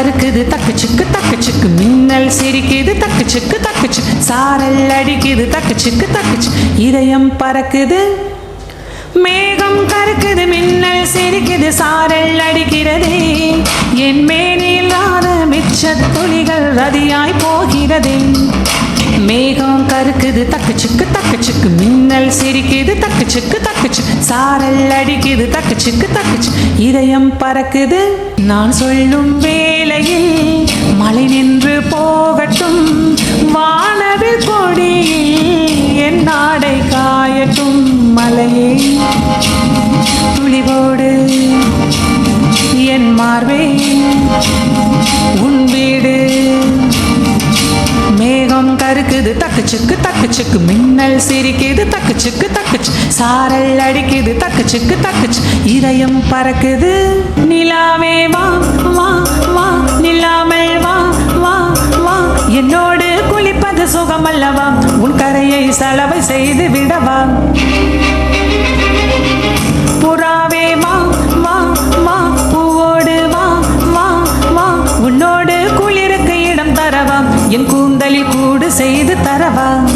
பறக்குது தக்கு சிக்கு தக்கு சிக்கு. மின்னல் சிரிக்குது தக்கு சிக்கு தக்கு சிக்கு. சாரல் அடிக்குது தக்கு சிக்கு தக்கு இதயம் பறக்குது மேகம் கருக்குது மின்னல் சிரிக்குது சாரல் அடிக்கிறது. என் மேனில்லாத மிச்ச துளிகள் ரதியாய் போகிறது. மேகம் கருக்குது தக்கு சிக்கு தக்கு சிக்கு. மின்னல் சிரிக்குது தக்கு சிக்கு தக்கு சாரல் அடிக்குது தக்கு சிக்கு தக்கு இதயம் பறக்குது நான் சொல்லும் வேளையில் மழை நின்று போகட்டும். வானவில் கொடியில் என் நாடை காயட்டும் மலையே. துளிவோடு என் மார்பே. தக்கு தக்குச்சுக்கு தக்கு மின்னல் சிரிக்குது தக்கு தக்குச்சு சாரல் அடிக்குது தக்கு தக்குச்சு. தக்கு இதயம் பறக்குது. நிலாவே வா வா வா நிலாமல் வா வா வா. என்னோடு குளிப்பது சுகமல்லவா? உன் கரையை செலவை செய்து விடவா? என் கூந்தலில் கூடு செய்து தரவா?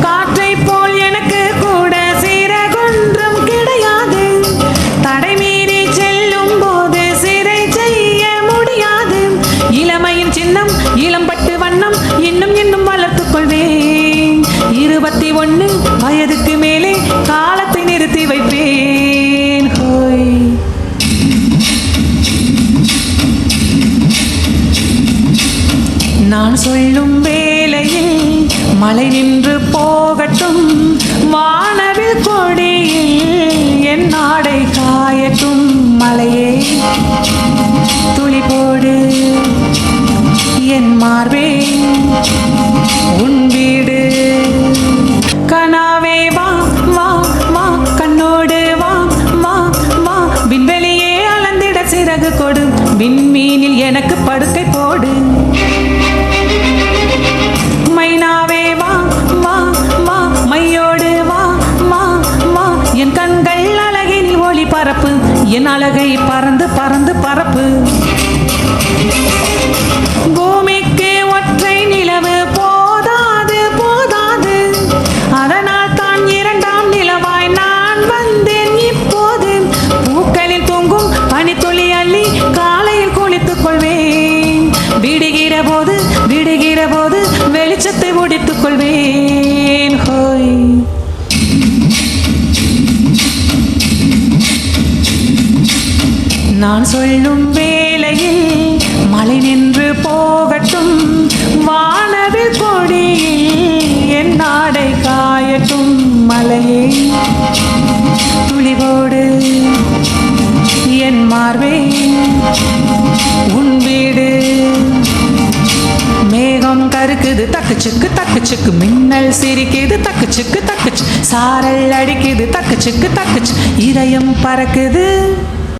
காற்றை போல் எனக்கு கூட சீரகொன்றும் கிடையாது. தடை மீறி செல்லும் போது சிறை செய்ய முடியாது. இளமையின் சின்னம் இளம்பட்டு வண்ணம் இன்னும் இன்னும் வளர்த்துக் கொள்வேன். இருபத்தி ஒன்று நான் சொல்லும் வேலையில் மழை நின்று போகட்டும். வானவில் கொடியில் என் நாடை காயட்டும் மலையே. துளி போடு என் மார்பே. உன் வீடு. கனாவே வா வா வா கண்ணோடு வா வா வா. விண்வெளியே அளந்திட சிறகு கொடு. விண்மீனில் எனக்கு படுக்கை போடு. மைனாவே வா வா வா மையோடு வா வா வா. என் கண்கள் அழகினில் ஒளி பரப்பு என் அழகை பறந்து பறந்து பரப்பு. வெளிச்சத்தை முடித்துக் கொள்வேன். ஹோய். நான் சொல்லும் வேளையில் மழை நின்று போகட்டும். வானவில் கொடியில் என் நாடை காயட்டும் மலையே. துளிவோடு என் மார்பே. கருக்குது தக்கு தக்கு மின்னல் சிரிக்குது தக்கு தக்குச்சு தக்கு சாரல் அடிக்குது தக்கு சிக்கு தக்கு இதயம் பறக்குது.